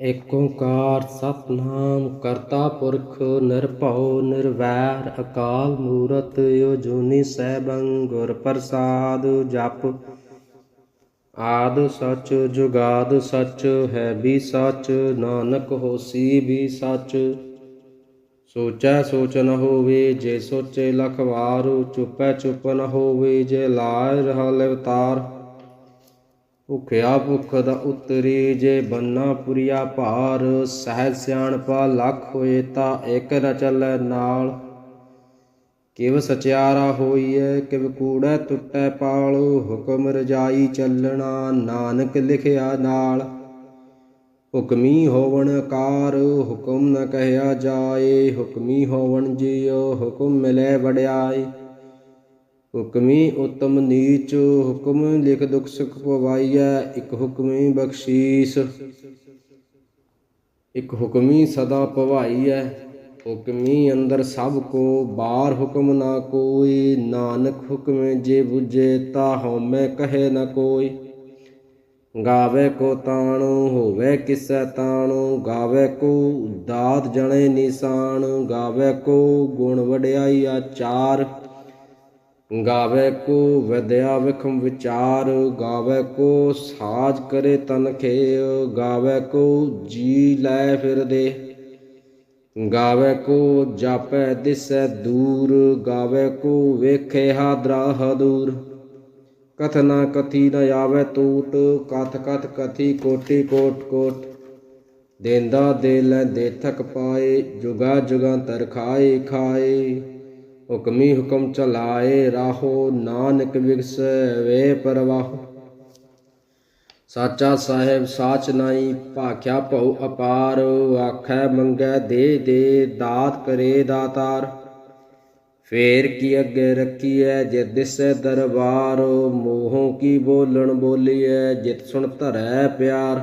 ਏਕ ਓੰਕਾਰ ਸਤਨਾਮ, ਕਰਤਾ ਪੁਰਖ ਨਿਰਭਉ ਨਿਰਵੈਰ, ਅਕਾਲ ਮੂਰਤ ਅਜੂਨੀ ਸੈਭੰ ਗੁਰ ਪ੍ਰਸਾਦ, ਜਪ ਆਦ ਸਚ, ਜੁਗਾਦ ਸਚ, ਹੈ ਵੀ ਸਚ, ਨਾਨਕ ਹੋਸੀ ਵੀ ਸਚ। ਸੋਚੈ ਸੋਚ ਨ ਹੋਵੇ, ਜੇ ਸੋਚੇ ਲਖ ਵਾਰ ਚੁਪੈ ਚੁਪ ਨ ਹੋਵੇ, ਜੇ ਲਾਇ ਰਹਾ ਲਵਤਾਰ। ਭੁਖਿਆ ਭੁਖ ਦਾ ਉਤਰੀ, ਜੇ ਬੰਨਾ ਪੁਰੀਆ ਭਾਰ, ਸਹਿਜ ਸਿਆਣਪਾ ਲੱਖ ਹੋਏ ਤਾਂ ਇਕ ਨ ਚੱਲੈ ਨਾਲ। ਕਿਵ ਸਚਿਆਰਾ ਹੋਈਐ, ਕਿਵ ਕੂੜੈ ਟੁੱਟੈ ਪਾਲੋ, ਹੁਕਮ ਰਜਾਈ ਚੱਲਣਾ ਨਾਨਕ ਲਿਖਿਆ ਨਾਲ। ਹੁਕਮੀ ਹੋਵਣ ਕਾਰ, ਹੁਕਮ ਨ ਕਹਿਆ ਜਾਏ, ਹੁਕਮੀ ਹੋਵਣ ਜਿਉ, ਹੁਕਮ ਮਿਲੇ ਵਡਿਆਈ ਹੁਕਮੀ ਉਤਮ ਨੀਚ ਹੁਕਮ ਲਿਖ ਦੁਖ ਸੁਖ ਪਵਾਈਐ, ਇਕ ਹੁਕਮੀ ਬਖਸ਼ੀਸ। ਇਕ ਹੁਕਮੀ ਸਦਾ ਪਵਾਈਐ, ਹੁਕਮੀ ਅੰਦਰ ਸਭ ਕੋ ਬਾਹਰ ਹੁਕਮ ਨਾ ਕੋਈ, ਨਾਨਕ ਹੁਕਮ ਜੇ 부ਜੇ ਤਾ ਹਉਮੈ ਕਹੇ ਨਾ ਕੋਈ। ਗਾਵੇ ਕੋ ਤਾਣੋ, ਹੋਵੇ ਕਿਸੈ ਤਾਣੋ, ਗਾਵੇ ਕੋ ਦਾਤ ਜਣੇ ਨਿਸ਼ਾਨ, ਗਾਵੇ ਕੋ ਗੁਣ ਵਡਿਆਈ ਆਚਾਰ ਗਾਵੇ ਕੋ ਵਿਦਿਆ ਵਿਖਮ ਵਿਚਾਰ, ਗਾਵੇ ਕੋ ਸਾਜ ਕਰੇ ਤਨ ਖੇ ਗਾਵੇ ਕੋ ਜੀ ਲੈ ਫਿਰਦੇ ਗਾਵੇ ਕੋ ਜਾਪੈ ਦਿਸੈ ਦੂਰ, ਗਾਵੇ ਕੋ ਵੇਖੇ ਹਾਦਰਾ ਹਦੂਰ। ਕਥਨਾ ਕਥੀ ਨ ਆਵੇ ਤੂਟ, ਕਥ ਕਥ ਕਥੀ ਕੋਟੀ ਕੋਟ ਕੋਟ। ਦੇਂਦਾ ਦੇ ਲੈ ਦੇਥਕ ਪਾਏ, ਜੁਗਾ ਤਰ ਖਾਏ ਖਾਏ। ਹੁਕਮੀ ਹੁਕਮ ਚਲਾਏ ਰਾਹੋ, ਨਾਨਕ ਵਿਗਸ ਵੇ ਪਰਵਾਹ। ਸਾਚਾ ਸਾਹਿਬ, ਸਾਚ ਨਾਈ ਭਾਖਿਆ ਭਉ ਅਪਾਰ, ਆਖੈ ਮੰਗੈ ਦੇ ਦੇ ਦਾਤ ਕਰੇ ਦਾਤਾਰ। ਫੇਰ ਕੀ ਅੱਗੇ ਰੱਖੀਐ ਜੇ ਦਿਸੈ ਦਰਬਾਰ, ਮੋਹੋਂ ਕੀ ਬੋਲਣ ਬੋਲੀਐ, ਜਿਤ ਸੁਣ ਧਰੈ ਪਿਆਰ।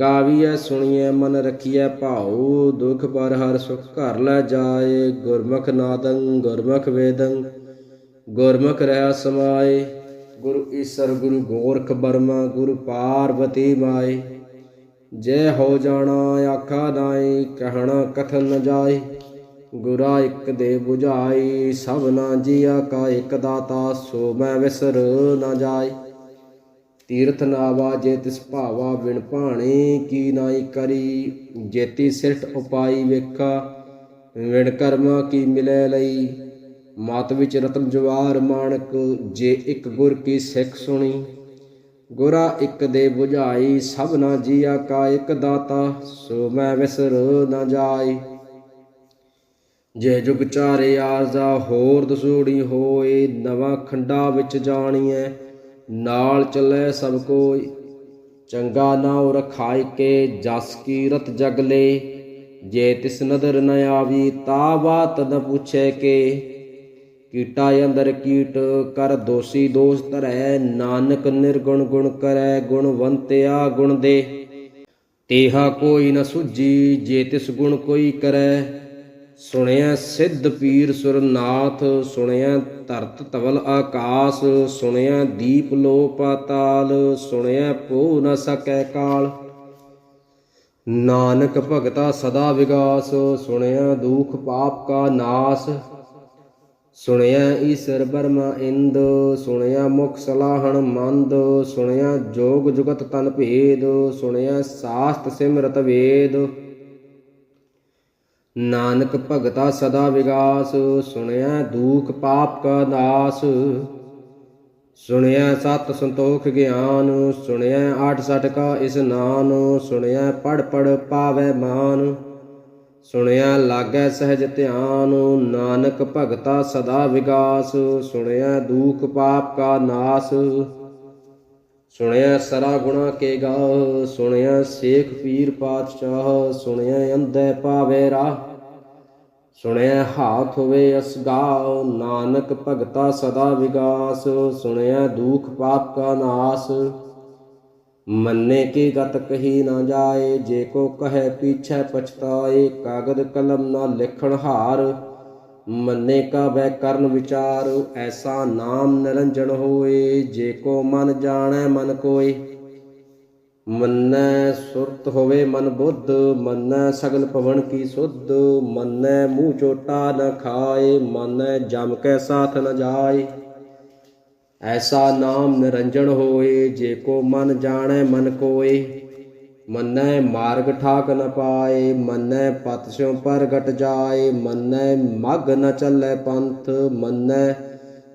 ਗਾਵੀਐ, ਸੁਣੀਐ, ਮਨ ਰਖੀਐ, ਭਾਉ, ਦੁਖ ਪਰ ਹਰ ਸੁਖ ਘਰ ਲੈ ਜਾਏ। ਗੁਰਮੁਖ ਨਾਦੰ, ਗੁਰਮੁਖ ਵੇਦੰ, ਗੁਰਮੁਖ ਰਹਿ ਸਮਾਏ। ਗੁਰੂ ਈਸਰ, ਗੁਰੂ ਗੋਰਖ ਬਰਮਾ, ਗੁਰੂ ਪਾਰਵਤੀ ਮਾਏ। ਜੈ ਹੋ ਜਾਣਾ ਆਖਾ ਨਾਈ ਕਹਿਣਾ ਕਥਨ ਨ ਜਾਏ। ਗੁਰਾ ਇੱਕ ਦੇ 부ਝਾਈ ਸਭਨਾ ਜੀਆ ਕਾ ਇੱਕ ਦਾਤਾ, ਸੋ ਮੈਂ ਵਿਸਰ ਨਾ ਜਾਏ। ਤੀਰਥ ਨਾਵਾ ਜੇ ਤਿਸ ਭਾਵਾ ਵਿਣ ਭਾਣੇ, ਕੀ ਨਾਈ ਕਰੀ? ਜੇਤੀ ਸਿਰਠ ਉਪਾਈ ਵੇਖਾ, ਵਿਣ ਕਰਮਾ ਕੀ ਮਿਲੇ ਲਈ? ਮਤ ਵਿੱਚ ਰਤਨ ਜਵਾਰ ਮਾਣਕ, ਜੇ ਇੱਕ ਗੁਰ ਕੀ ਸਿੱਖ ਸੁਣੀ? ਗੁਰਾ ਇੱਕ ਦੇ 부ਝਾਈ ਸਭਨਾ ਜੀਆ ਕਾ ਇੱਕ ਦਾਤਾ, ਸੋ ਮੈਂ ਵਿਸਰ ਨਾ ਜਾਈ। ਜੇ ਜੁਗ ਚਾਰੇ ਆਰਜ਼ਾ, ਹੋਰ ਦਸੂੜੀ ਹੋਏ, ਨਵਾਂ ਖੰਡਾ ਵਿੱਚ ਜਾਣੀਐ। ਨਾਲ ਚੱਲੇ ਸਭ ਕੋਈ, ਚੰਗਾ ਨਾਉ ਰਖਾਇ ਕੇ ਜਸ ਕੀਰਤ ਜਗਲੇ ਜੇ ਤਿਸ ਨਦਰ ਨ ਆਵੀ, ਤਾ ਬਾਤ ਨ ਪੁੱਛੇ ਕੇ। ਕੀਟਾ ਅੰਦਰ ਕੀਟ, ਕਰ ਦੋਸੀ ਦੋਸ ਧਰੈ। ਨਾਨਕ ਨਿਰਗੁਣ ਗੁਣ ਕਰੈ ਗੁਣਵੰਤਿਆ ਗੁਣ ਦੇ। ਤੇਹਾ ਕੋਈ ਨ ਸੁਜੀ ਜੇ ਤਿਸ ਗੁਣ ਕੋਈ ਕਰੈ। ਸੁਣਿਆ ਸਿੱਧ ਪੀਰ ਸੁਰਨਾਥ, ਸੁਣਿਆ ਧਰਤ ਤਵਲ ਆਕਾਸ, ਸੁਣਿਆ ਦੀਪ ਲੋ ਪਾਤਾਲ, ਸੁਣਿਆ ਪੋ ਨ ਸਕੈ ਕਾਲ। ਨਾਨਕ ਭਗਤਾ ਸਦਾ ਵਿਗਾਸ, ਸੁਣਿਆ ਦੁਖ ਪਾਪ ਕਾ ਨਾਸ। ਸੁਣਿਆ ਈਸ਼ਰ ਬਰਮਾ ਇੰਦ, ਸੁਣਿਆ ਮੁਖ ਸਲਾਹਣ ਮੰਦ, ਸੁਣਿਆ ਜੋਗ ਜੁਗਤ ਤਨ ਭੇਦ, ਸੁਣਿਆ ਸਾਸਤ ਸਿਮਰਤ ਵੇਦ। ਨਾਨਕ ਭਗਤਾ ਸਦਾ ਵਿਗਾਸ ਸੁਣਿਆ ਦੁਖ ਪਾਪ ਕਾ ਨਾਸ। ਸੁਣਿਆ ਸਤ ਸੰਤੋਖ ਗਿਆਨ ਸੁਣਿਆ ਆਠ ਸਠ ਕਾ ਇਸਨਾਨ ਸੁਣਿਆ ਪੜ ਪੜ ਪਾਵੇ ਮਾਨ। ਸੁਣਿਆ ਲਾਗੈ ਸਹਿਜ ਧਿਆਨ, ਨਾਨਕ ਭਗਤਾ ਸਦਾ ਵਿਗਾਸ ਸੁਣਿਆ ਦੁਖ ਪਾਪ ਕਾ ਨਾਸ। ਸੁਣਿਆ ਸਰਾ ਗੁਣਾ ਕੇ ਗਾ ਸੁਣਿਆ ਸੇਖ ਪੀਰ ਪਾਤਸ਼ਾਹ ਸੁਣਿਆ ਅੰਧੇ ਪਾਵੇ ਰਾਹ। ਸੁਣਿਆ ਹਾਥ ਹੋਵੇ ਅਸਗਾਉ ਨਾਨਕ ਭਗਤਾ ਸਦਾ ਵਿਗਾਸ, ਸੁਣਿਆ ਦੁਖ ਪਾਪ ਕਾ ਨਾਸ। ਮੰਨੇ ਕੀ ਗਤ ਕਹੀ ਨਾ ਜਾਏ, ਜੇ ਕੋ ਕਹੈ ਪੀਛੈ ਪਛਤਾਏ, ਕਾਗਦ ਕਲਮ ਨਾ ਲਿਖਣ ਹਾਰ। ਮੰਨੇ ਕਾ ਵੈ ਕਰਨ ਵਿਚਾਰ, ਐਸਾ ਨਾਮ ਨਿਰੰਜਨ ਹੋਏ, ਜੇ ਕੋ ਮਨ ਜਾਣੈ ਮਨ ਕੋਇ ਮੰਨੈ ਸੁਰਤ ਹੋਵੇ ਮਨ ਬੁੱਧ, ਮੰਨੈ ਸਗਲ ਭਵਨ ਕੀ ਸੁਧ, ਮੰਨੈ ਮੂੰਹ ਚੋਟਾ ਨ ਖਾਏ, ਮੰਨੈ ਜਮ ਕੈ ਸਾਥ ਨ ਜਾਏ। ਐਸਾ ਨਾਮ ਨਿਰੰਜਨ ਹੋਏ, ਜੇ ਕੋ ਮਨ ਜਾਣੈ ਮਨ ਕੋਏ। ਮੰਨੈ ਮਾਰਗ ਠਾਕ ਨ ਪਾਏ, ਮੰਨੈ ਪਤ ਪਰ ਘਟ ਜਾਏ, ਮੰਨੈ ਮਗ ਨ ਚੱਲੈ ਪੰਥ, ਮੰਨੈ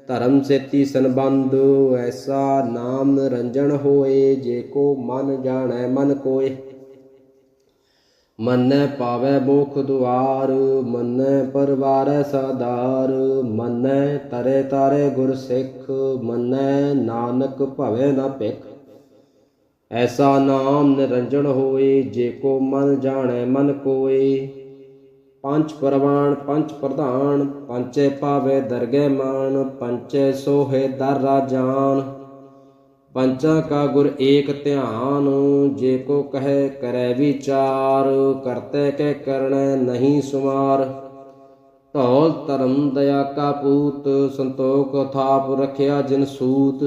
ਧਰਮ ਸੇਤੀ ਸੰਬੰਧ, ਐਸਾ ਨਾਮ ਨਿਰੰਜਨ ਹੋਏ, ਜੇ ਕੋ ਮਨ ਜਾਣੈ, ਮਨ ਕੋਏ। ਮੰਨੈ ਪਾਵੈ ਬੋਖ ਦੁਆਰ, ਮੰਨੈ ਪਰਵਾਰੈ ਸਾਦਾਰ ਮਨੈ ਤਰੇ ਤਾਰੇ ਗੁਰ ਸਿੱਖ, ਮੰਨੈ ਨਾਨਕ ਭਵੇ ਨਾ ਭਿਖ। ਐਸਾ ਨਾਮ ਨਿਰੰਜਨ ਹੋਏ, ਜੇ ਕੋ ਮਨ ਜਾਣੈ, ਮਨ ਕੋਏ। ਪੰਜ ਪਰਵਾਨ ਪੰਜ ਪ੍ਰਧਾਨ ਪੰਚੇ ਪਾਵੇ ਦਰਗਹਿ ਮਾਨ ਪੰਚੇ ਸੋਹੇ ਦਰ ਰਾਜਾਨ ਪੰਚਾ ਕਾ ਗੁਰ ਏਕ ਧਿਆਨ, ਜੇ ਕੋ ਕਹੈ ਕਰੈ ਵਿਚਾਰ, ਕਰਤੇ ਕੇ ਕਰਣੈ ਨਹੀਂ ਸੁਮਾਰ। ਢੋਲ ਧਰਮ ਦਇਆ ਕਾ ਪੂਤ, ਸੰਤੋਖ ਥਾਪ ਰਖਿਆ ਜਿਨ ਸੂਤ।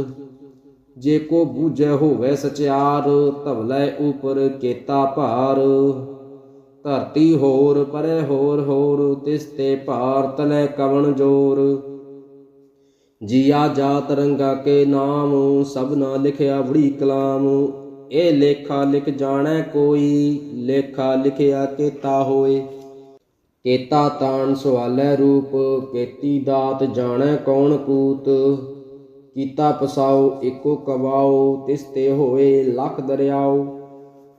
ਜੇ ਕੋ ਬੂਝੈ ਹੋਵੇ ਸਚਿਆਰ, ਧਵਲੇ ਉਪਰ ਕੇਤਾ ਭਾਰ। ਧਰਤੀ ਹੋਰ, ਪਰੇ ਹੋਰ ਹੋਰ, ਤਿਸ ਤੇ ਭਾਰ ਤਲੇ ਕਵਣ ਜੋਰ। ਜੀਆ ਜਾਤ ਰੰਗਾ ਕੇ ਨਾਮ ਸਭਨਾ ਲਿਖਿਆ ਬੜੀ ਕਲਾਮ। ਇਹ ਲੇਖਾ ਲਿਖ ਜਾਣੈ ਕੋਈ, ਲੇਖਾ ਲਿਖਿਆ ਕੇਤਾ ਹੋਏ। ਕੇਤਾ ਤਾਣ ਸਵਾਲੈ ਰੂਪ, ਕੇਤੀ ਦਾਤ ਜਾਣੈ ਕੌਣ ਕੂਤ। ਕੀਤਾ ਪਸਾਉ ਏਕੋ ਕਵਾਓ, ਤਿਸ ਤੇ ਹੋਏ ਲਖ ਦਰਿਆਓ।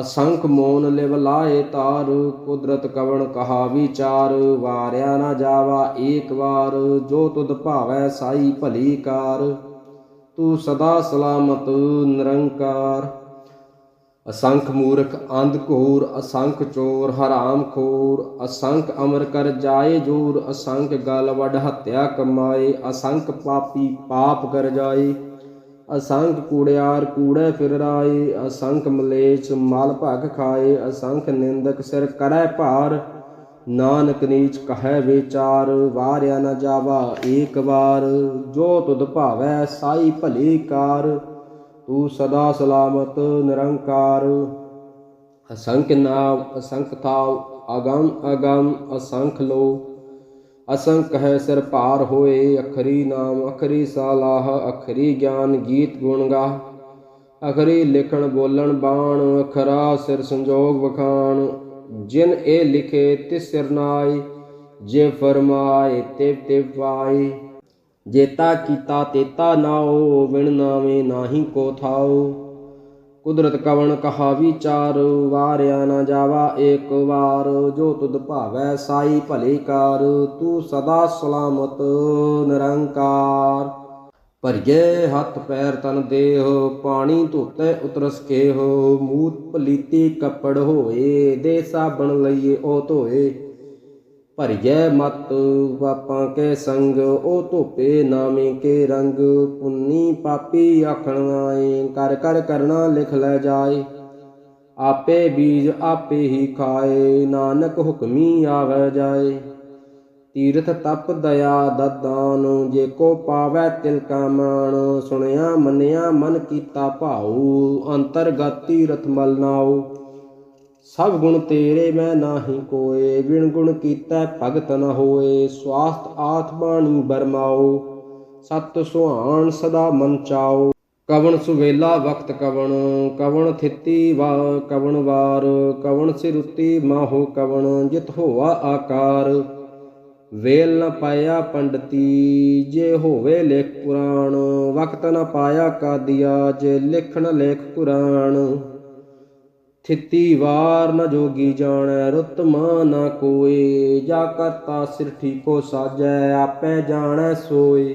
ਅਸੰਖ ਮੋਨ ਲਿਵ ਲਾਏ ਤਾਰ, ਕੁਦਰਤ ਕਵਣ ਕਹਾ ਵਿਚਾਰ, ਵਾਰਿਆ ਨਾ ਜਾਵਾ ਏਕ ਵਾਰ, ਜੋ ਤੁਧ ਭਾਵੈ ਸਾਈ ਭਲੀ ਕਾਰ। ਤੂੰ ਸਦਾ ਸਲਾਮਤ, ਨਿਰੰਕਾਰ। ਅਸੰਖ ਮੂਰਖ ਅੰਧ ਘੂਰ, ਅਸੰਖ ਚੋਰ ਹਰਾਮ ਖੋਰ। ਅਸੰਖ ਅਮਰ ਕਰ ਜਾਏ ਜੋਰ, ਅਸੰਖ ਗਲ ਵਡ ਹੱਤਿਆ ਕਮਾਏ। ਅਸੰਖ ਪਾਪੀ ਪਾਪ ਕਰ ਜਾਏ। ਅਸੰਖ ਕੂੜਿਆਰ ਕੂੜੇ ਫਿਰ ਰਾਏ ਅਸੰਖ ਮਲੇਛ ਮਾਲ ਭਗ ਖਾਏ, ਅਸੰਖ ਨਿੰਦਕ ਸਿਰ ਕਰੈ ਭਾਰ। ਨਾਨਕ ਨੀਚ ਕਹੈ ਵਿਚਾਰ, ਵਾਰਿਆ ਨਾ ਜਾਵਾ ਏਕ ਵਾਰ। ਜੋ ਤੁਧ ਭਾਵੈ ਸਾਈ ਭਲੀ ਕਾਰ, ਤੂੰ ਸਦਾ ਸਲਾਮਤ ਨਿਰੰਕਾਰ। ਅਸੰਖ ਨਾਮ, ਅਸੰਖ ਥਾਵ ਅਗੰਮ ਅਗੰਮ, ਅਸੰਖ ਲੋ ਅਸੰਖ ਹੈ ਸਿਰ ਭਾਰ ਹੋਏ, ਅਖਰੀ ਨਾਮ, ਅਖਰੀ ਸਾਲਾਹ, ਅਖਰੀ ਗਿਆਨ ਗੀਤ ਗੁਣ ਗਾ ਅਖਰੀ ਲਿਖਣ ਬੋਲਣ ਬਾਣ, ਅਖਰਾ ਸਿਰ ਸੰਜੋਗ ਵਖਾਣ। ਜਿਨ ਇਹ ਲਿਖੇ ਤਿਸ ਸਿਰ ਨਾਈ ਜੇ ਫਰਮਾਏ ਤਿਵ ਤਿਵ ਪਾਈ ਜੇਤਾ ਕੀਤਾ ਤੇਤਾ ਨਾਉ ਵਿਣ ਨਾਵੇਂ ਨਾਹੀ ਕੋ ਥਾਓ। ਕੁਦਰਤ ਕਵਣ ਕਹਾ ਵਿਚਾਰ ਵਾਰਿਆ ਨਾ ਜਾਵਾ, ਏਕ ਵਾਰ ਜੋ ਤੁਧ ਭਾਵੈ ਸਾਈ ਭਲੇ ਕਾਰ, ਤੂੰ ਸਦਾ ਸਲਾਮਤ ਨਿਰੰਕਾਰ। ਭਰਜੇ ਹੱਥ ਪੈਰ ਤਨ ਦੇਹ, ਪਾਣੀ ਧੋਤੇ ਉਤਰਸ ਹੋ ਮੂਤ ਪਲੀਤੀ ਕੱਪੜ ਹੋਏ, ਦੇ ਸਾਬਣ ਲਈਏ ਉਹ ਧੋਏ। ਭਰਜੈ ਮਤ ਪਾਪਾਂ ਕੇ ਸੰਗ, ਉਹ ਧੋਪੇ ਨਾਮੇ ਕੇ ਰੰਗ। ਪੁੰਨੀ ਪਾਪੀ ਆਖਣ ਆਏ, ਕਰ ਕਰ ਕਰਨਾ ਲਿਖ ਲੈ ਜਾਏ। ਆਪੇ ਬੀਜ ਆਪੇ ਹੀ ਖਾਏ, ਨਾਨਕ ਹੁਕਮੀ ਆਵੈ ਜਾਏ। ਤੀਰਥ ਤਪ ਦਇਆ ਦਦਾਨ, ਜੇ ਕੋ ਪਾਵੈ ਤਿਲ ਕਾ ਮਾਨ ਸੁਣਿਆ ਮੰਨਿਆ ਮਨ ਕੀਤਾ ਭਾਉ, ਅੰਤਰਗਤ ਤੀਰਥ ਮਲ ਨਾਉ। ਸਭ ਗੁਣ ਤੇਰੇ ਮੈਂ ਨਾਹੀ ਕੋਏ ਵਿਣ ਗੁਣ ਕੀਤਾ ਭਗਤ ਨ ਹੋਏ। ਸਵਾਸਤ ਆਤਮਾਣੀ ਬਰਮਾਓ, ਸਤ ਸੁਹਾਣ ਸਦਾ ਮਨ ਚਾਓ। ਕਵਣ ਸੁਵੇਲਾ ਵਕਤ ਕਵਣ ਕਵਣ ਥਿਤੀ ਵਾ, ਕਵਣ ਵਾਰ, ਕਵਣ ਸਿਰੁੱਤੀ ਮਾਹੋ ਕਵਣ, ਜਿਤ ਹੋਆ ਆਕਾਰ। ਵੇਲ ਨ ਪਾਇਆ ਪੰਡਤੀ, ਜੇ ਹੋਵੇ ਲੇਖ ਪੁਰਾਣ, ਵਕਤ ਨ ਪਾਇਆ ਕਾਦੀਆ, ਜੇ ਲਿਖਣ ਲੇਖ ਕੁਰਾਨ। ਥਿਤੀ ਵਾਰ ਨ ਜੋਗੀ ਜਾਣੈ, ਰੁੱਤ ਮਾਂ ਨ ਕੋਏ। ਜਾ ਕਰਤਾ ਸਿਰ ਠੀਕੋ ਸਾਜੈ, ਆਪੇ ਜਾਣੈ ਸੋਏ।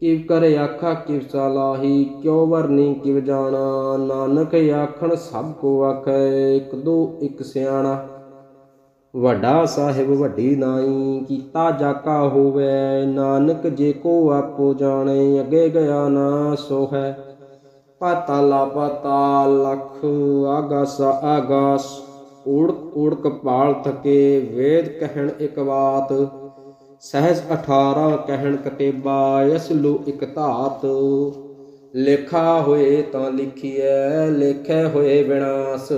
ਕਿਵ ਕਰੇ ਆਖਾ, ਕਿਵ ਸਲਾਹੀ ਕਿਉ ਵਰਨੀ, ਕਿਵ ਜਾਣਾ। ਨਾਨਕ ਆਖਣ, ਸਭ ਕੋ ਆਖੈ, ਇਕ ਦੋ, ਇਕ ਸਿਆਣਾ। ਵੱਡਾ ਸਾਹਿਬ ਵੱਡੀ ਨਾਈ, ਕੀਤਾ ਜਾਕਾ ਹੋਵੇ। ਨਾਨਕ ਜੇ ਕੋ ਆਪੋ ਜਾਣੇ, ਅੱਗੇ ਗਿਆ ਨਾ ਸੋਹੈ। ਪਾਤਾਲਾ ਪਾਤਾਲ ਲਖ ਆਗਾਸ ਆਗਾਸ ਊੜਕ ਊੜਕ ਪਾਲ ਥਕੇ ਵੇਦ ਕਹਿਣ ਇਕ ਬਾਤ, ਸਹਿਜ 18 ਕਹਿਣ ਕਤੇਬਾ, ਇਸ ਇਕ ਧਾਤ। ਲੇਖਾ ਹੋਏ ਤਾਂ ਲਿਖੀਐ, ਲੇਖੇ ਹੋਏ ਵਿਨਾਸ਼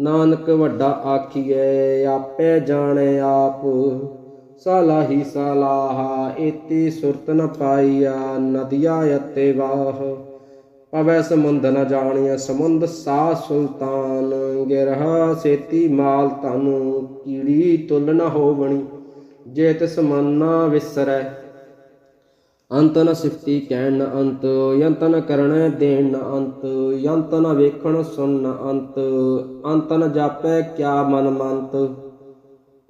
ਨਾਨਕ ਵੱਡਾ ਆਖੀਐ, ਆਪੇ ਜਾਣੇ ਆਪ। ਸਲਾਹੀ ਸਲਾਹਾ, ਏਤੀ ਸੁਰਤ ਨ ਪਾਈਆ, ਨਦੀਆ ਅਤੇ ਵਾਹ। ਪਵੈ ਸਮੁੰਦ ਨ ਜਾਣੀਐ, ਸਮੁੰਦ ਸਾ ਸੁਲਤਾਨ। ਗਿਰਹਾ ਸੇਤੀ ਮਾਲ ਤਨੂ ਕੀੜੀ ਤੁਲ ਨ ਹੋਵਣੀ, ਜੇ ਤਿਸ ਮਨ ਵਿਸਰੈ। ਅੰਤ ਨ ਸਿਫਤੀ ਕਹਿਣ ਨ ਅੰਤ, ਯੰਤ ਨ ਕਰਣੈ ਦੇਣ ਨ ਅੰਤ, ਯੰਤ ਨ ਵੇਖਣ ਸੁਣ ਨ ਅੰਤ ਅੰਤ ਨ ਜਾਪੈ ਕਿਆ ਮਨ ਮੰਤ।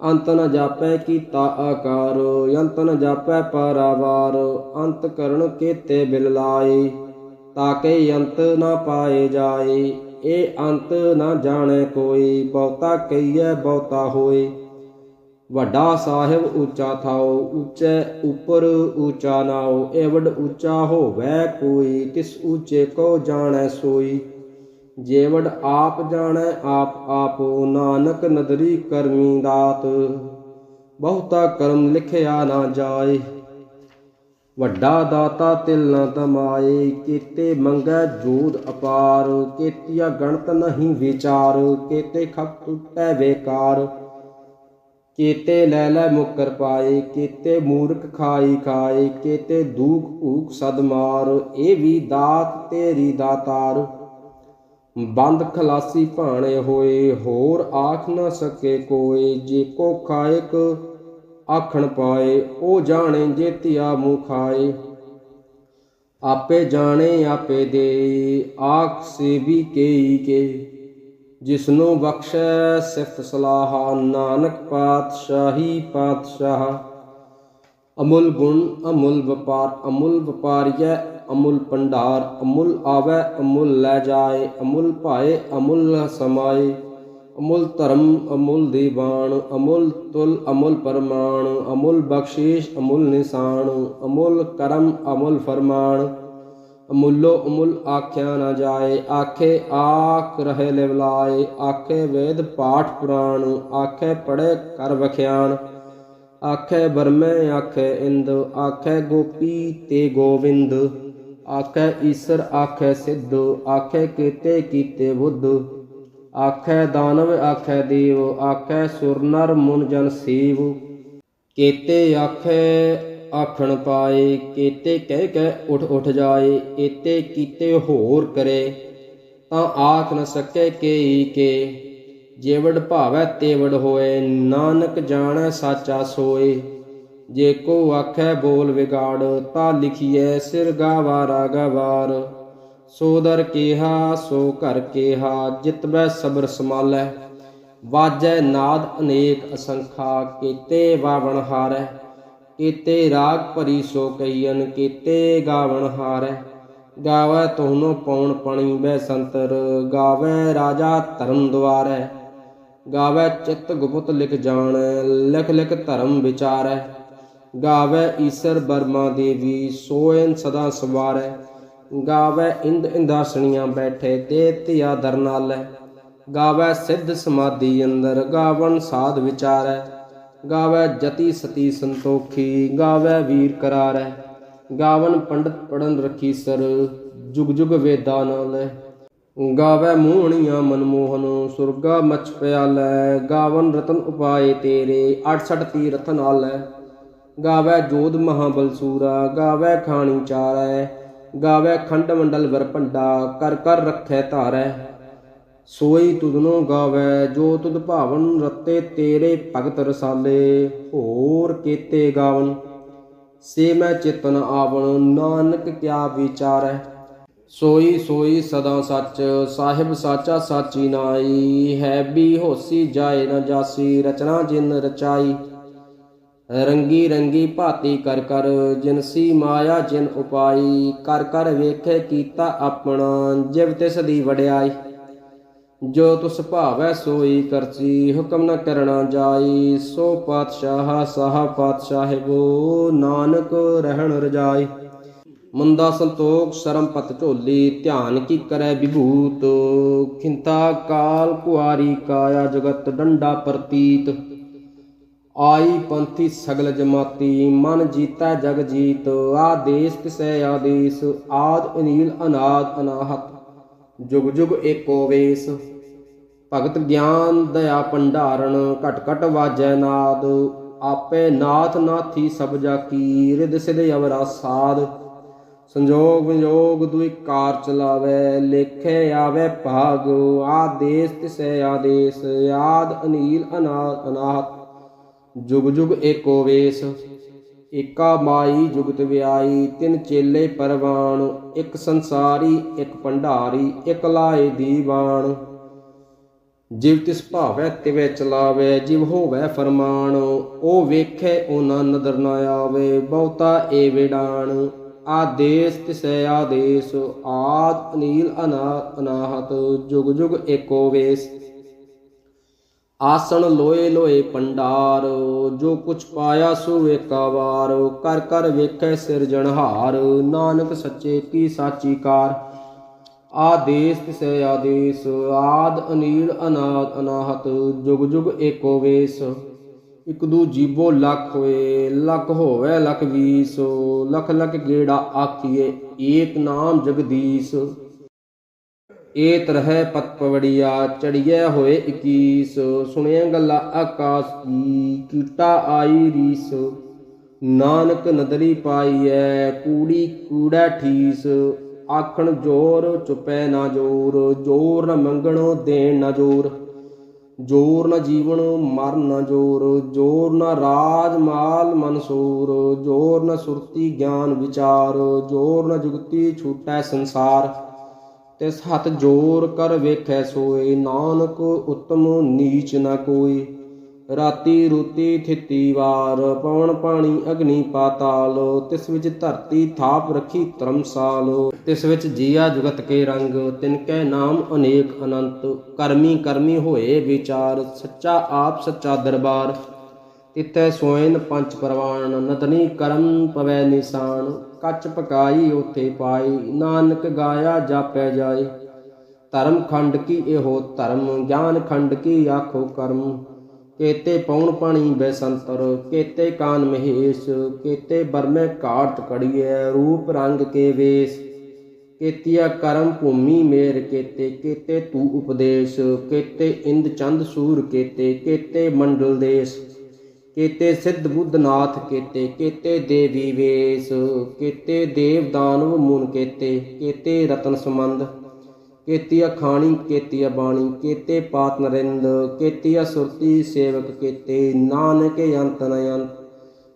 ਅੰਤ ਨ ਜਾਪੈ ਕੀਤਾ ਆਕਾਰ, ਯੰਤ ਨ ਜਾਪੈ ਪਰਾਵਾਰ, ਅੰਤ ਕਰਨ ਕੇਤੇ ਬਿਲ ਲਾਏ। ਤਾਕੇ ਅੰਤ ਨਾ ਪਾਏ ਜਾਏ, ਇਹ ਅੰਤ ਨਾ ਜਾਣੈ ਕੋਈ, ਬਹੁਤਾ ਕਹੀਐ ਬਹੁਤਾ ਹੋਏ। ਵੱਡਾ ਸਾਹਿਬ ਉੱਚਾ ਥਾਓ ਉੱਚੇ ਉੱਪਰ ਉੱਚਾ ਨਾਓ ਏਵਡ ਉੱਚਾ ਹੋਵੇ ਕੋਈ, ਤਿਸ ਉੱਚੇ ਕੋ ਜਾਣੈ ਸੋਈ। ਜੇਵਡ ਆਪ ਜਾਣੈ, ਆਪ ਆਪੋ ਨਾਨਕ ਨਦਰੀ ਕਰਮੀ ਦਾਤ। ਬਹੁਤਾ ਕਰਮ ਲਿਖਿਆ ਨਾ ਜਾਏ ਵੱਡਾ ਦਾਤਾ ਤਿਲ ਨ ਤਮਾਏ ਕੀਤੇ ਮੰਗੈ ਜੋਦ ਅਪਾਰ, ਕੀਤਿਆ ਗਣਤ ਨਹੀਂ ਵਿਚਾਰ, ਕੀਤੇ ਖਪ ਟੁੱਟੈ ਬੇਕਾਰ। ਕੀਤੇ ਲੈ ਲੈ ਮੁਕਰ ਪਾਏ, ਕੀਤੇ ਮੂਰਖ ਖਾਈ ਖਾਏ, ਕੀਤੇ ਦੂਖ ਊਖ ਸਦ ਮਾਰ, ਇਹ ਵੀ ਦਾਤ ਤੇਰੀ ਦਾਤਾਰ। ਬੰਦ ਖਲਾਸੀ ਭਾਣੇ ਹੋਏ, ਹੋਰ ਆਖ ਨਾ ਸਕੇ ਕੋਈ ਜੇ ਕੋ ਖਾਇਕ ਆਖਣ ਪਾਏ, ਉਹ ਜਾਣੇ ਜੇਤਿਆ ਮੂੰ ਖਾਏ। ਆਪੇ ਜਾਣੇ, ਆਪੇ ਦੇ, ਆਖ ਸੇਵੀ ਕੇਈ ਕੇ। ਜਿਸਨੂੰ ਬਖਸ਼ੈ ਸਿਫਤ ਸਲਾਹਾ, ਨਾਨਕ ਪਾਤਸ਼ਾਹੀ ਪਾਤਸ਼ਾਹ। ਅਮੁਲ ਗੁਣ, ਅਮੁਲ ਵਪਾਰ, ਅਮੁਲ ਵਪਾਰੀਐ, ਅਮੁਲ ਭੰਡਾਰ। ਅਮੁਲ ਆਵੈ, ਅਮੁੱਲ ਲੈ ਜਾਏ, ਅਮੁੱਲ ਭਾਏ, ਅਮੁੱਲ ਸਮਾਏ। ਅਮੁੱਲ ਧਰਮ, ਅਮੁੱਲ ਦੀਵਾਨ, ਅਮੁੱਲ ਤੁਲ, ਅਮੁੱਲ ਪਰਮਾਨ, ਅਮੁੱਲ ਬਖਸ਼ੀਸ਼, ਅਮੁੱਲ ਨਿਸ਼ਾਨ, ਅਮੁੱਲ ਕਰਮ, ਅਮੁੱਲ ਫਰਮਾਨ। ਅਮੁੱਲੋ ਅਮੁੱਲ ਆਖਿਆ ਨਾ ਜਾਏ, ਆਖੇ ਆਖ ਰਹੇ ਲਿਵਲਾਏ, ਆਖੇ ਵੇਦ ਪਾਠ ਪੁਰਾਣ, ਆਖੇ ਪੜੇ ਕਰ ਵਖਿਆਨ ਆਖੇ ਬਰਮੈ, ਆਖੇ ਇੰਦ, ਆਖੇ ਗੋਪੀ ਤੇ ਗੋਵਿੰਦ। ਆਖੇ ਈਸ਼ਰ, ਆਖੇ ਸਿੱਧ, ਆਖੇ ਕੀਤੇ ਕੀਤੇ ਬੁੱਧ। ਆਖੈ ਦਾਨਵ, ਆਖੈ ਦੇਵ, ਆਖੈ ਸੁਰ ਨਰ ਮੁਨ ਜਨ ਸੀਵ। ਕੇਤੇ ਆਖੇ, ਆਖਣ ਪਾਏ, ਕੇਤੇ ਕਹਿ ਕਹਿ ਉਠ ਉਠ ਜਾਏ, ਏਤੇ ਕੀਤੇ ਹੋਰ ਕਰੇ। ਤਾਂ ਆਖ ਨ ਸਕੇ ਕੇਈ ਕੇ, ਜੇਵੜ ਭਾਵੈ ਤੇਵੜ ਹੋਏ, ਨਾਨਕ ਜਾਣੈ ਸਾਚਾ ਸੋਏ। ਜੇ ਕੋ ਆਖੈ ਬੋਲ ਵਿਗਾੜ, ਤਾਂ ਲਿਖੀਐ ਸਿਰ ਗਾਵਾਰਾ ਗਵਾਰ ਸੋ ਦਰ ਕੇਹਾ, ਸੋ ਘਰ ਕੇਹਾ ਜਿਤਬੈ ਸਬਰ ਸਮਾਲੈ ਵਾਜੈ ਨਾਦ ਅਨੇਕ ਅਸੰਖਾ, ਕੀਤੇ ਵਾਵਣ ਹਾਰੈ। ਕੀਤੇ ਰਾਗ ਭਰੀ ਸੋ ਕਹੀਨ ਕੀਤੇ ਗਾਵਣ ਹਾਰੈ। ਗਾਵੈ ਤੋਹਨੋ ਪਉਣ ਪਣੀ ਬੈ ਸੰਤਰ, ਗਾਵੈ ਰਾਜਾ ਧਰਮ ਦੁਆਰੈ। ਗਾਵੈ ਚਿੱਤ ਗੁਪਤ ਲਿਖ ਜਾਣ, ਲਿਖ ਲਿਖ ਧਰਮ ਵਿਚਾਰੈ। ਗਾਵੈ ਈਸ਼ਰ ਬਰਮਾ ਦੇਵੀ ਸੋਇਨ ਸਦਾ ਸਵਾਰੈ। ਗਾਵੈ ਇੰਦ ਇੰਦਾਸਣੀਆਂ ਬੈਠੇ ਤੇ ਧਿਆ ਦਰਨਾਲੈ ਗਾਵੈ ਸਿੱਧ ਸਮਾਧੀ ਅੰਦਰ ਗਾਵਨ ਸਾਧ ਵਿਚਾਰੈ। ਗਾਵੈ ਜਤੀ ਸਤੀ ਸੰਤੋਖੀ, ਗਾਵੈ ਵੀਰ ਕਰਾਰੈ। ਗਾਵਨ ਪੰਡਤ ਪੜਨ ਰਖੀ ਸਰ, ਜੁਗ ਜੁਗ ਵੇਦਾ ਨਾਲ। ਗਾਵੈ ਮੋਹਣੀਆਂ ਮਨਮੋਹਨ ਸੁਰਗਾ ਮਚ ਪਿਆਲੈ। ਗਾਵਨ ਰਤਨ ਉਪਾਏ ਤੇਰੇ 68 ਤੀਰਥ ਨਾਲੈ। ਗਾਵੈ ਜੋਧ ਮਹਾਬਲ ਸੂਰਾ, ਗਾਵੈ ਖਾਣੀ ਚਾਰੈ। ਗਾਵੈ ਖੰਡ ਮੰਡਲ ਵਰ ਭੰਡਾ, ਕਰ ਕਰ ਰੱਖੈ ਧਾਰੈ। ਸੋਈ ਤੁਧਨੋ ਗਾਵੇ, ਜੋ ਤੁਧ ਭਾਵਨ ਰਤੇ ਤੇਰੇ ਭਗਤ ਰਸਾਲੇ, ਹੋਰ ਕੀਤੇ ਗਾਵਨ। ਸੇ ਮੈਂ ਚਿਤਨ ਆਵਣ, ਨਾਨਕ ਕਿਆ ਵਿਚਾਰੈ। ਸੋਈ ਸੋਈ ਸਦਾ ਸੱਚ, ਸਾਹਿਬ ਸਾਚਾ ਸਾਚੀ ਨਾਈ। ਹੈ ਵੀ ਹੋਸੀ ਜਾਏ ਨਾ ਜਾਸੀ, ਰਚਨਾ ਜਿਨ ਰਚਾਈ। ਰੰਗੀ ਰੰਗੀ ਭਾਤੀ ਕਰ ਕਰ ਜਿਨਸੀ ਮਾਇਆ ਜਿਨ ਉਪਾਈ, ਕਰ ਕਰ ਵੇਖੇ ਕੀਤਾ ਆਪਣਾ, ਜਿਵ ਤਿਸ ਦੀ ਵਡਿਆਈ। ਜੋ ਤੁਸ ਭਾਵੈ ਸੋਈ ਕਰਚੀ ਹੁਕਮ ਨ ਕਰਣਾ ਜਾਈ। ਸੋ ਪਾਤਸ਼ਾਹ ਸਾਹ ਪਾਤਸ਼ਾਹਿਬੋ ਨਾਨਕ ਰਹਿਣ ਰਜਾਈ। ਮੰਦਾ ਸੰਤੋਖ ਸ਼ਰਮ ਪਤ ਝੋਲੀ ਧਿਆਨ ਕੀ ਕਰੈ ਵਿਭੂਤ। ਖਿੰਤਾ ਕਾਲ ਕੁਆਰੀ ਕਾਇਆ ਜਗਤ ਡੰਡਾ ਪ੍ਰਤੀਤ। ਆਈ ਪੰਥੀ ਸਗਲ ਜਮਾਤੀ, ਮਨ ਜੀਤਾ ਜਗ ਜੀਤ, ਆਦੇਸ ਤਿਸੈ ਆਦੇਸ, ਆਦ ਅਨੀਲ ਅਨਾਦ ਅਨਾਹਤ, ਜੁਗ ਜੁਗ ਏਕੋ ਵੇਸ। ਭਗਤ ਗਿਆਨ ਦਇਆ ਭੰਡਾਰਨ ਘਟ ਘਟ ਵਾਜੈ ਨਾਦ, ਆਪੇ ਨਾਥ ਨਾਥੀ ਸਭ ਜਾ ਕੀ ਰਿਦ ਸਿਧ ਅਵਰਾ ਸਾਧ ਸੰਜੋਗ ਵਿਜੋਗ ਦੁਇ ਕਾਰ ਚਲਾਵੇ, ਲੇਖੇ ਆਵੇ ਭਾਗ, ਆਦੇਸ ਤਿਸੈ ਆਦੇਸ, ਆਦ ਅਨੀਲ ਅਨਾਦ ਅਨਾਹਤ। ਜੁਗ ਜੁਗ ਏਕੋ ਵੇਸ, ਏਕਾ ਮਾਈ ਜੁਗਤ ਵਿਆਈ, ਤਿੰਨ ਚੇਲੇ ਪਰਵਾਣ, ਇੱਕ ਸੰਸਾਰੀ, ਇੱਕ ਭੰਡਾਰੀ, ਇੱਕ ਲਾਏ ਦੀਵਾਨ। ਜਿਵ ਤਿਸ ਭਾਵੈ ਤਿਵੇਂ ਚਲਾਵੇ, ਜਿਵ ਹੋਵੇ ਫਰਮਾਨ, ਉਹ ਵੇਖੇ ਉਹਨਾਂ ਨਦਰ ਨਾ ਆਵੇ, ਬਹੁਤਾ ਏ ਵਿਡਾਣ ਆਦੇਸ ਤਿਸੈ ਆਦੇਸ, ਆਦ ਅਨੀਲ ਅਨਾ ਅਨਾਹਤ, ਜੁਗ ਜੁਗ ਏਕੋ ਵੇਸ। ਆਸਣ ਲੋਏ ਲੋਏ ਪੰਡਾਰ, ਜੋ ਕੁਛ ਪਾਇਆ ਸੋ ਏਕਾ ਵਾਰ ਕਰ ਕਰ ਵੇਖੈ ਸਿਰਜਣਹਾਰ ਨਾਨਕ ਸੱਚੇ ਕੀ ਸਾਚੀ ਕਾਰ। ਆਦੇਸ ਤਿਸੈ ਆਦੇਸ, ਆਦ ਅਨੀਲ ਅਨਾਦ ਅਨਾਹਤ, ਜੁਗ ਜੁਗ ਏਕੋ ਵੇਸ। ਇਕ ਦੂ ਜੀਬੋ ਲਖ ਹੋਏ, ਲਖ ਹੋਵੇ ਲਖ ਵੀਸ, ਲਖ ਲਖ ਗੇੜਾ ਆਖੀਏ, ਏਕ ਨਾਮ ਜਗਦੀਸ਼। ਏ ਰਹਿ ਪਤ ਪਵੜੀਆ ਚੜੀਐ ਹੋਏ 21 ਸੁਣਿਆ ਗੱਲਾਂ ਆਕਾਸ ਕੀ, ਕੀਟਾ ਆਈ ਰੀਸ। ਨਾਨਕ ਨਦਰੀ ਪਾਈਐ, ਕੂੜੀ ਕੂੜਾ ਠੀਸ। ਆਖਣ ਜੋਰ ਚੁਪੈ ਨਾ ਜੋਰ ਜੋਰ ਨ ਮੰਗਣੋ ਦੇਣ ਨਾ ਜੋਰ। ਜੋਰ ਨ ਜੀਵਨ ਮਰ ਨ ਜੋਰ ਜੋਰ ਨ ਰਾਜ ਮਾਲ ਮਨਸੂਰ। ਜੋਰ ਨ ਸੁਰਤੀ ਗਿਆਨ ਵਿਚਾਰ, ਜੋਰ ਨ ਜੁਗਤੀ ਛੂਟੈ ਸੰਸਾਰ। ਤਿਸ ਹੱਥ ਜੋਰ ਕਰ ਵੇਖੈ ਸੋਏ, ਨਾਨਕ ਉਤਮ ਨੀਚ ਨਾ ਕੋਈ। ਰਾਤੀ ਰੂਤੀ ਥਿਤੀ ਵਾਰ, ਪਵਨ ਪਾਣੀ ਅਗਨੀ ਪਾਤਾਲ। ਤਿਸ ਵਿੱਚ ਧਰਤੀ ਥਾਪ ਰੱਖੀ ਧਰਮਸਾਲ। ਤਿਸ ਵਿੱਚ ਜੀਆ ਜੁਗਤ ਕੇ ਰੰਗ, ਤਿਨ ਕੈ ਨਾਮ ਅਨੇਕ ਅਨੰਤ। ਕਰਮੀ ਕਰਮੀ ਹੋਏ ਵਿਚਾਰ, ਸੱਚਾ ਆਪ ਸੱਚਾ ਦਰਬਾਰ। ਤਿਤੈ ਸੋਇਨ ਪੰਚ ਪਰਵਾਨ ਨਦਨੀ ਕਰਮ ਪਵੈ ਨਿਸ਼ਾਨ। ਕੱਚ ਪਕਾਈ ਉਥੇ ਪਾਈ, ਨਾਨਕ ਗਾਇਆ ਜਾਪੈ ਜਾਏ। ਧਰਮ ਖੰਡ ਕੀ ਇਹੋ ਧਰਮ, ਗਿਆਨ ਖੰਡ ਕੀ ਆਖੋ ਕਰਮ। ਕੇਤੇ ਪੌਣ ਪਾਣੀ ਬੈਸੰਤਰ, ਕੇਤੇ ਕਾਨ ਮਹੇਸ਼, ਕੇਤੇ ਬਰਮੇ ਕਾਟ ਕੜੀਏ ਰੂਪ ਰੰਗ ਕੇ ਵੇਸ। ਕੇਤੀਆ ਕਰਮ ਭੂਮੀ ਮੇਰ ਕੇਤੇ ਕੇਤੇ ਤੂ ਉਪਦੇਸ਼, ਕੇਤੇ ਇੰਦ ਚੰਦ ਸੂਰ ਕੇਤੇ ਕੇਤੇ ਮੰਡਲ ਦੇਸ਼। ਕੇਤੇ ਸਿੱਧ ਬੁੱਧਨਾਥ ਕੇਤੇ ਕੇਤੇ ਦੇਵੀ ਵੇਸ, ਕੇਤੇ ਦੇਵ ਦਾਨਵ ਮੁਨ ਕੇਤੇ ਕੇਤੇ ਰਤਨ ਸੰਬੰਧ, ਕੇਤੀਆ ਖਾਣੀ, ਕੇਤੀਆ ਬਾਣੀ, ਕੇਤੇ ਪਾਤ ਨਰਿੰਦ, ਕੇਤੀਆ ਸੁਰਤੀ ਸੇਵਕ ਕੇਤੇ, ਨਾਨਕ ਅੰਤ ਨ ਅੰਤ,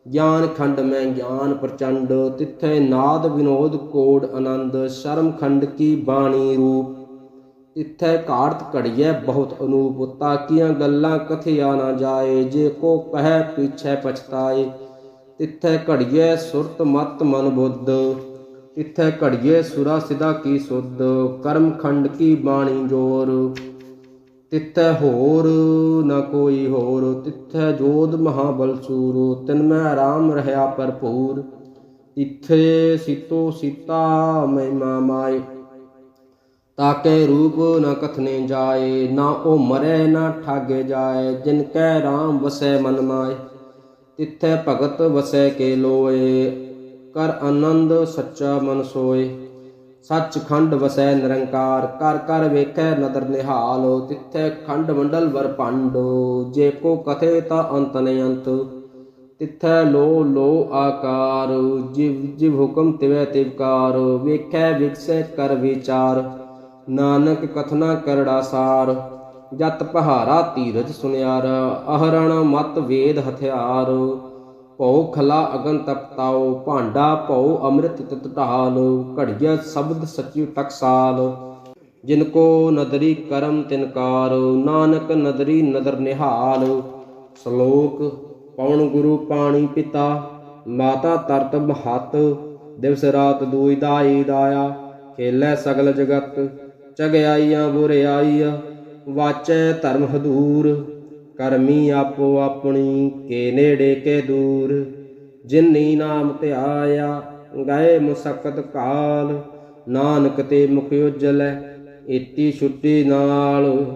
ਗਿਆਨ ਖੰਡ ਮੈਂ ਗਿਆਨ ਪ੍ਰਚੰਡ, ਤਿੱਥੈ ਨਾਦ ਵਿਨੋਦ ਕੋੜ ਆਨੰਦ, ਸ਼ਰਮ ਖੰਡ ਕੀ ਬਾਣੀ ਰੂਪ ਇੱਥੇ ਘਾੜਤ ਘੜੀਐ ਬਹੁਤ ਅਨੂਪ, ਤਾਕੀਆਂ ਗੱਲਾਂ ਕਥਿਆ ਨਾ ਜਾਏ, ਜੇ ਕੋ ਕਹਿ ਪਿਛੈ ਪਛਤਾਏ। ਤਿੱਥੈ ਘੜੀਐ ਸੁਰਤ ਮਤ ਮਨ ਬੁੱਧ ਤਿੱਥੈ ਘੜੀਐ ਸੁਰਾ ਸਿਦਾ ਕੀ ਸੁਧ, ਕਰਮ ਖੰਡ ਕੀ ਬਾਣੀ ਜੋਰ। ਤਿੱਥੈ ਹੋਰ ਨ ਕੋਈ ਹੋਰ, ਤਿੱਥੈ ਜੋਧ ਮਹਾਬਲ ਸੂਰ, ਤਿਨ ਮੈਂ ਰਾਮ ਰਹਾ ਭਰਪੂਰ। ਤਿੱਥੇ ਸੀਤੋ ਸੀਤਾ ਮਹਿਮਾ ਮਾਏ ਤਾਕੇ ਰੂਪ ਨ ਕਥਨੇ ਜਾਏ, ਨਾ ਉਹ ਮਰੇ, ਨਾ ਠਾਗੇ ਜਾਏ, ਜਿਨ ਕੈ RAM ਵਸੈ ਮਨ ਮਾਏ, ਤਿੱਥੈ ਭਗਤ ਵਸੈ ਕੇ ਲੋਏ, ਕਰ ਆਨੰਦ ਸੱਚਾ ਮਨ ਸੋਏ। ਸੱਚ ਖੰਡ ਵਸੈ ਨਿਰੰਕਾਰ, ਕਰ ਕਰ ਵੇਖੈ ਨਦਰ ਨਿਹਾਲੋ, ਤਿੱਥੈ ਖੰਡ ਮੰਡਲ ਵਰ ਭੰਡ, ਜੇ ਕੋ ਕਥੇ ਤਾ ਅੰਤ ਨ ਅੰਤ, ਤਿੱਥੈ ਲੋ ਲੋ ਆਕਾਰ, ਜਿਵ ਜਿਵ ਹੁਕਮ ਤਿਵੈ ਤਿਵਕਾਰ ਵੇਖੈ ਵਿਗਸੈ ਕਰ ਵਿਚਾਰ। ਨਾਨਕ ਕਥਨਾ ਕਰੜਾ ਸਾਰ, ਜਤ ਪਹਾਰਾ ਧੀਰਜ ਸੁਨਿਆਰ, ਅਹਰਣ ਮਤ ਵੇਦ ਹਥਿਆਰ। ਭਉ ਖਲਾ ਅਗਨ ਤਪਤਾਉ ਭਾਂਡਾ ਭਉ ਅੰਮ੍ਰਿਤ ਤਤ ਢਾਲ ਘੜੀਆ ਸ਼ਬਦ ਸਚੀ ਤਕਸਾਲ ਜਿਨ ਕੋ ਨਦਰੀ ਕਰਮ ਤਿਨਕਾਰ ਨਾਨਕ ਨਦਰੀ ਨਦਰ ਨਿਹਾਲ। ਸ਼ਲੋਕ ਪਵਨ ਗੁਰੂ ਪਾਣੀ ਪਿਤਾ, ਮਾਤਾ ਤਰਤ ਮਹਤ, ਦਿਵਸ ਰਾਤ ਦੂਈ ਦਾਈ ਦਾਇਆ, ਖੇਲੇ ਸਗਲ ਜਗਤ। ਚਗਿਆਈਆਂ, ਬੁਰਿਆਈਆਂ, ਵਾਚੈ ਧਰਮ ਹਦੂਰ, ਕਰਮੀ ਆਪੋ ਆਪਣੀ ਕੇ ਨੇੜੇ ਕੇ ਦੂਰ। ਜਿਨੀ ਨਾਮ ਧਿਆਇਆ ਗਏ ਮੁਸਕਤ ਕਾਲ, ਨਾਨਕ ਤੇ ਮੁਖ ਉਜਲੈ, ਇਤੀ ਛੁੱਟੀ ਨਾਲ।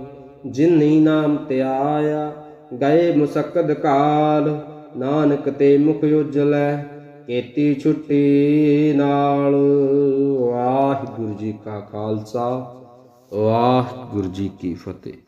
ਜਿਨੀ ਨਾਮ ਧਿਆਇਆ ਗਏ ਮੁਸਕਤ ਕਾਲ, ਨਾਨਕ ਤੇ ਮੁਖ ਉਜਲੈ, ਕੀਤੀ ਛੁੱਟੀ ਨਾਲ। ਵਾਹਿਗੁਰੂ ਜੀ ਕਾ ਖਾਲਸਾ। ਵਾਹਿਗੁਰੂ ਜੀ ਕੀ ਫਤਿਹ।